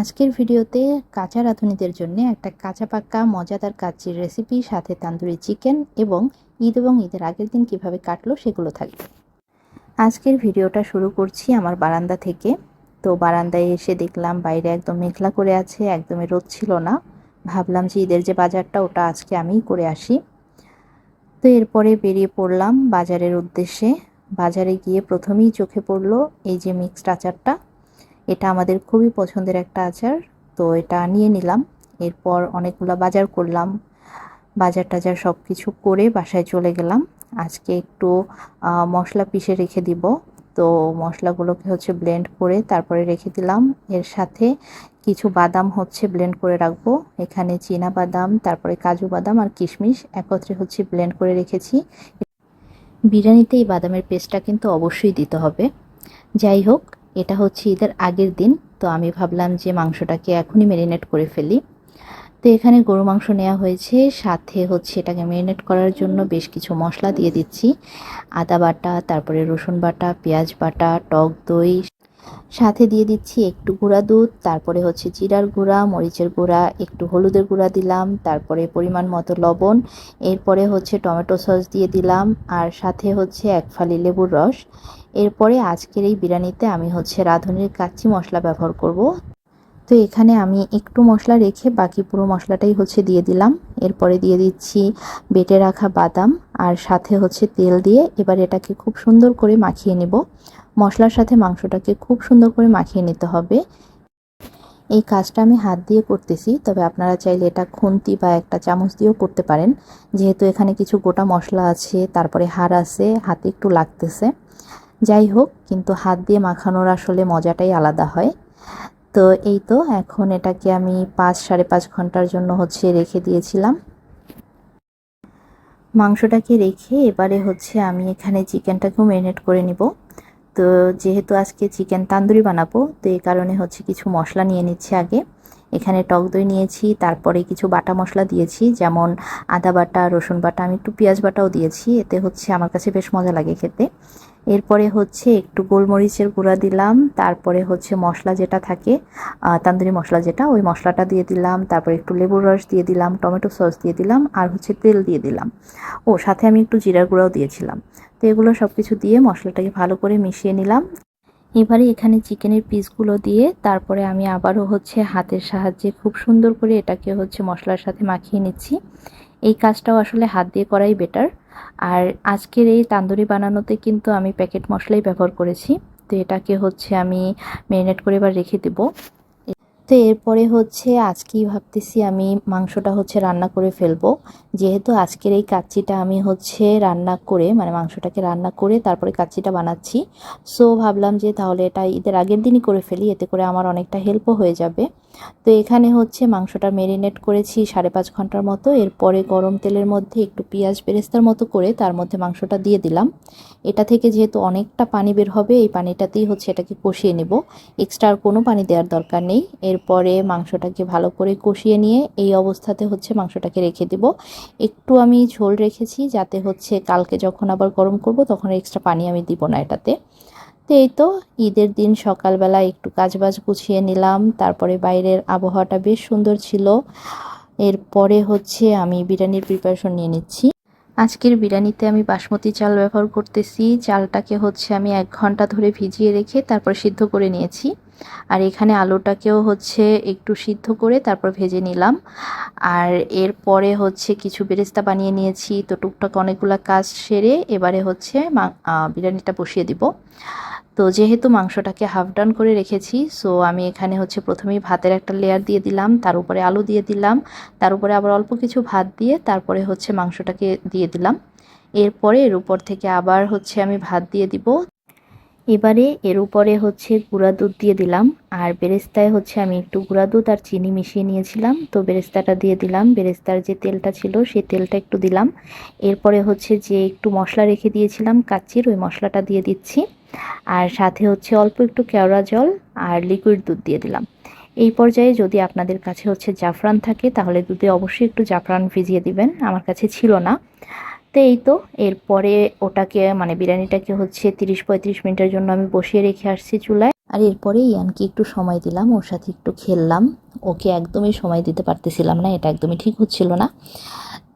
আজকের ভিডিওতে কাঁচা রাঁধুনিদের জন্য একটা কাঁচা পাক্কা মজাদার কাচ্চির রেসিপি সাথে তান্দুরি চিকেন এবং ঈদ এবং ঈদের আগের দিন কীভাবে কাটলো সেগুলো থাকবে। আজকের ভিডিওটা শুরু করছি আমার বারান্দা থেকে। তো বারান্দায় এসে দেখলাম বাইরে একদম মেঘলা করে আছে, একদমই রোদ ছিল না। ভাবলাম যে ঈদের যে বাজারটা, ওটা আজকে আমিই করে আসি। তো এরপরে বেরিয়ে পড়লাম বাজারের উদ্দেশ্যে। বাজারে গিয়ে প্রথমেই চোখে পড়ল এই যে মিক্সড আচারটা। এটা আমাদের খুবই পছন্দের একটা আচার। তো এটা নিয়ে নিলাম। এরপর অনেকগুলো বাজার করলাম। বাজার টাজার সব কিছু করে বাসায় চলে গেলাম। আজকে একটু মশলা পিষে রেখে দিব। তো মশলাগুলোকে হচ্ছে ব্লেন্ড করে তারপরে রেখে দিলাম। এর সাথে কিছু বাদাম হচ্ছে ব্লেন্ড করে রাখব। এখানে চীনা বাদাম, তারপরে কাজু বাদাম আর কিশমিশ একত্রে হচ্ছে ব্লেন্ড করে রেখেছি। বিরিয়ানিতে এই বাদামের পেস্টটা কিন্তু অবশ্যই দিতে হবে। যাই হোক এটা হচ্ছে ঈদের আগের দিন, তো আমি ভাবলাম যে মাংসটাকে এখনই ম্যারিনেট করে ফেলি। তো এখানে গরু মাংস নেওয়া হয়েছে, সাথে হচ্ছে এটাকে ম্যারিনেট করার জন্য বেশ কিছু মশলা দিয়ে দিচ্ছি। আদা বাটা, তারপরে রসুন বাটা, পেঁয়াজ বাটা, টক দই সাথে দিয়ে দিচ্ছি একটু গুঁড়া দুধ, তারপরে হচ্ছে জিরার গুঁড়া, মরিচের গুঁড়া, একটু হলুদের গুঁড়া দিলাম, তারপরে পরিমাণ মতো লবণ, এরপরে হচ্ছে টমেটো সস দিয়ে দিলাম, আর সাথে হচ্ছে এক ফালি লেবুর রস। এরপরে আজকের এই বিরিয়ানিতে আমি হচ্ছে রাঁধুনির কাচ্চি মশলা ব্যবহার করব। তো এখানে আমি একটু মশলা রেখে বাকি পুরো মশলাটাই হচ্ছে দিয়ে দিলাম। এরপরে দিয়ে দিচ্ছি বেটে রাখা বাদাম, আর সাথে হচ্ছে তেল দিয়ে এবার এটাকে খুব সুন্দর করে মাখিয়ে নেব। মশলার সাথে মাংসটাকে খুব সুন্দর করে মাখিয়ে নিতে হবে। এই কাজটা আমি হাত দিয়ে করতেছি, তবে আপনারা চাইলে এটা খুন্তি বা একটা চামচ দিয়েও করতে পারেন। যেহেতু এখানে কিছু গোটা মশলা আছে, তারপরে হাড় আছে, হাতে একটু লাগতেছে। যাই হোক, কিন্তু হাত দিয়ে মাখানোর আসলে মজাটাই আলাদা হয়। তো এই তো, এখন এটাকে আমি পাঁচ সাড়ে পাঁচ ঘণ্টার জন্য হচ্ছে রেখে দিয়েছিলাম। মাংসটাকে রেখে এবারে হচ্ছে আমি এখানে চিকেনটাকেও ম্যারিনেট করে নিব। তো যেহেতু আজকে চিকেন তান্দুরি বানাবো, তো এই কারণে হচ্ছে কিছু মশলা নিয়ে নিচ্ছি আগে। এখানে টক দই নিয়েছি, তারপরে কিছু বাটা মশলা দিয়েছি, যেমন আদা বাটা, রসুন বাটা, আমি একটু পেঁয়াজ বাটাও দিয়েছি, এতে হচ্ছে আমার কাছে বেশ মজা লাগে খেতে। এরপরে হচ্ছে একটু গোলমরিচের গুঁড়া দিলাম, তারপরে হচ্ছে মশলা যেটা থাকে তান্দুরি মশলা যেটা, ওই মশলাটা দিয়ে দিলাম, তারপরে একটু লেবুর রস দিয়ে দিলাম, টমেটো সস দিয়ে দিলাম, আর হচ্ছে তেল দিয়ে দিলাম। ও, সাথে আমি একটু জিরার গুঁড়াও দিয়েছিলাম। তো এগুলো সব কিছু দিয়ে মশলাটাকে ভালো করে মিশিয়ে নিলাম। এবারে এখানে চিকেনের পিসগুলো দিয়ে তারপরে আমি আবারও হচ্ছে হাতের সাহায্যে খুব সুন্দর করে এটাকে হচ্ছে মশলার সাথে মাখিয়ে নিচ্ছি। এই কাজটাও আসলে হাত দিয়ে করাই বেটার। আর আজকের এই তান্দুরি বানানোতে কিন্তু আমি প্যাকেট মশলাই ব্যবহার করেছি। তো এটাকে হচ্ছে আমি ম্যারিনেট করে এবার রেখে দেবো। তো এরপরে হচ্ছে আজকেই ভাবতেছি আমি মাংসটা হচ্ছে রান্না করে ফেলব। যেহেতু আজকের এই কাচ্চিটা আমি হচ্ছে রান্না করে মানে মাংসটাকে রান্না করে তারপরে কাচ্চিটা বানাচ্ছি। সো ভাবলাম যে তাহলে এটা ঈদের আগের দিনই করে ফেলি, এতে করে আমার অনেকটা হেল্পও হয়ে যাবে। তো এখানে হচ্ছে মাংসটা মেরিনেট করেছি সাড়ে পাঁচ ঘণ্টার মতো। এরপরে গরম তেলের মধ্যে একটু পেঁয়াজ বেরেস্তার মতো করে তার মধ্যে মাংসটা দিয়ে দিলাম। এটা থেকে যেহেতু অনেকটা পানি বের হবে, এই পানিটাতেই হচ্ছে এটাকে কষিয়ে নেব। এক্সট্রা আর কোনো পানি দেওয়ার দরকার নেই। এরপরে মাংসটাকে ভালো করে কষিয়ে নিয়ে এই অবস্থাতে হচ্ছে মাংসটাকে রেখে দেব। একটু আমি ঝোল রেখেছি যাতে হচ্ছে কালকে যখন আবার গরম করব তখন এক্সট্রা পানি আমি দিব না এটাতে। তো এই তো, ঈদের দিন সকালবেলা একটু কাজবাজ গুছিয়ে নিলাম, তারপরে বাইরের আবহাওয়াটা বেশ সুন্দর ছিল। এরপরে হচ্ছে আমি বিরিয়ানির প্রিপারেশন নিয়ে নিচ্ছি। আজকের বিরিয়ানিতে আমি বাসমতি চাল ব্যবহার করতেছি, চালটাকে হচ্ছে আমি এক ঘণ্টা ধরে ভিজিয়ে রেখে তারপর সিদ্ধ করে নিয়েছি। আর এখানে আলুটাকেও হচ্ছে একটু সিদ্ধ করে তারপর ভেজে নিলাম। আর এরপরে হচ্ছে কিছু বেরেস্তা বানিয়ে নিয়েছি, তো টুকটাক অনেকগুলো কাজ সেরে এবারে হচ্ছে বিরিয়ানিটা বসিয়ে দিব। তো যেহেতু মাংসটাকে হাফ ডান করে রেখেছি সো আমি এখানে হচ্ছে প্রথমেই ভাতের একটা লেয়ার দিয়ে দিলাম, তার উপরে আলু দিয়ে দিলাম, তার উপরে আবার অল্প কিছু ভাত দিয়ে তারপরে হচ্ছে মাংসটাকে দিয়ে দিলাম। এরপরে এর উপর থেকে আবার হচ্ছে আমি ভাত দিয়ে দিব। এবারে এর উপরে হচ্ছে গুঁড়া দুধ দিয়ে দিলাম, আর বেরেস্তায় হচ্ছে আমি একটু গুঁড়া দুধ আর চিনি মিশিয়ে নিয়েছিলাম। তো বেরেস্তাটা দিয়ে দিলাম, বেরেস্তার যে তেলটা ছিল সেই তেলটা একটু দিলাম। এরপরে হচ্ছে যে একটু মশলা রেখে দিয়েছিলাম কাচ্চির ওই মশলাটা দিয়ে দিচ্ছি। আর সাথে হচ্ছে অল্প একটু কেওড়া জল আর লিকুইড দুধ দিয়ে দিলাম। এই পর্যায়ে যদি আপনাদের কাছে হচ্ছে জাফরান থাকে, তাহলে দুধে অবশ্যই একটু জাফরান ভিজিয়ে দিবেন। আমার কাছে ছিল না। তো এই তো। এরপরে ওটাকে মানে বিরিয়ানিটাকে হচ্ছে তিরিশ পঁয়ত্রিশ মিনিটের জন্য আমি বসিয়ে রেখে আসছি চুলায়। আর এরপরে ইয়ানকে একটু সময় দিলাম, ওর সাথে একটু খেললাম। ওকে একদমই সময় দিতে পারতেছিলাম না, এটা একদমই ঠিক হচ্ছিল না।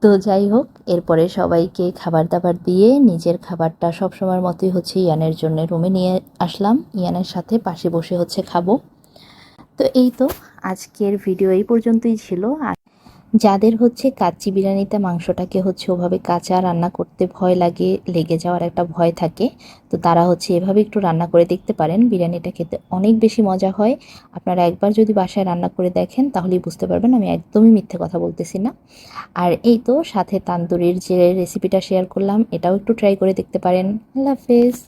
তো যাই হোক, এরপরে সবাইকে খাবার দাবার দিয়ে নিজের খাবারটা সব সময়ের মতোই হচ্ছে ইয়ানের জন্য রুমে নিয়ে আসলাম। ইয়ানের সাথে পাশে বসে হচ্ছে খাব। তো এই তো, আজকের ভিডিও এই পর্যন্তই ছিল। যাদের হচ্ছে কাচ্চি বিরিয়ানিতে মাংসটাকে হচ্ছে ওভাবে কাঁচা রান্না করতে ভয় লাগে, লেগে যাওয়ার একটা ভয় থাকে, তো তারা হচ্ছে এভাবে একটু রান্না করে দেখতে পারেন। বিরিয়ানিটা খেতে অনেক বেশি মজা হয়। আপনারা একবার যদি বাসায় রান্না করে দেখেন, তাহলেই বুঝতে পারবেন আমি একদমই মিথ্যে কথা বলতেছি না। আর এই তো সাথে তান্দুরির যে রেসিপিটা শেয়ার করলাম, এটাও একটু ট্রাই করে দেখতে পারেন। আল্লাহ হাফেজ।